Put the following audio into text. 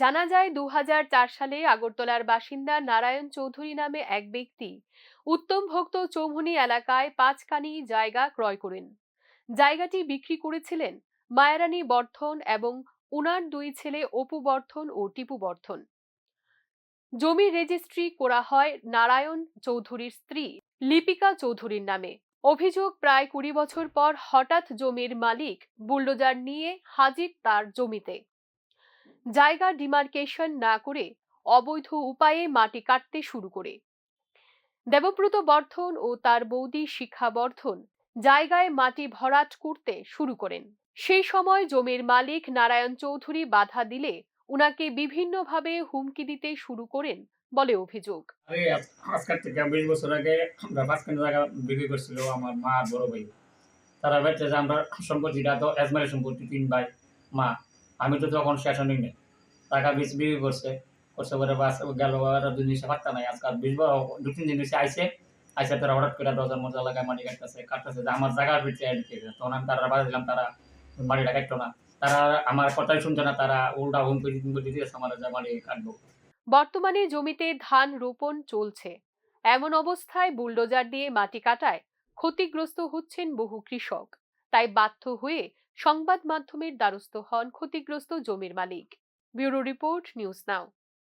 জানা যায় দু হাজার চার সালে আগরতলার বাসিন্দা নারায়ণ চৌধুরী নামে এক ব্যক্তি উত্তম ভক্ত চৌমুহনী এলাকায় পাঁচকানি জায়গা ক্রয় করেন। জায়গাটি বিক্রি করেছিলেন মায়ারানী বর্ধন এবং উনার দুই ছেলে অপু বর্ধন ও টিপু বর্ধন। জমির রেজিস্ট্রি করা হয় নারায়ণ চৌধুরীর স্ত্রী লিপিকা চৌধুরীর নামে। অভিযোগ প্রায় কুড়ি বছর পর হঠাৎ জমির মালিক বুলডোজার নিয়ে হাজির তার জমিতে। জায়গা ডিমার্কেশন না করে অবৈধ উপায়ে মাটি কাটতে শুরু করে। দেবব্রত বর্ধন ও তার বৌদি শিক্ষা বর্ধন জায়গায় মাটি ভরাট করতে শুরু করেন। সেই সময় জমির মালিক নারায়ণ চৌধুরী বাধা দিলে উনাকে বিভিন্নভাবে হুমকি দিতে শুরু করেন বলে অভিযোগ। বছর আগে জায়গা বিক্রি করছিল আমার মা বড় ভাই। তারা ভাবছে যে আমরা সম্পত্তিটা তো এজমারের সম্পত্তি, তিন ভাই, মা। আমি তো তখন শেষন নেই টাকা বিশ বিক্রি করছে করছে পরে বাস, গেল দুই জিনিসে পাত্তা নাই। আজকাল বিশ বার দু তিন দিন এসে আইসে আইসে তারা হঠাৎ করে দরজার মধ্যে লাগায় মাটি কাটতেছে কাটতেছে। যে আমার ভিতরে আটকে গেছে। তখন আমি তারা বাধা দিলাম, তারা মাটিটা কাটতো না। তারা আমার কথাই শুনছে না, তারা উল্টা হুমকি হুমকি দিতেছে আমার মাটি কাটবো। বর্তমানে জমিতে ধান রোপণ চলছে। এমন অবস্থায় বুলডোজার দিয়ে মাটি কাটায় ক্ষতিগ্রস্ত হচ্ছেন বহু কৃষক। তাই বাধ্য হয়ে সংবাদ মাধ্যমের দ্বারস্থ হন ক্ষতিগ্রস্ত জমির মালিক। Bureau report news now.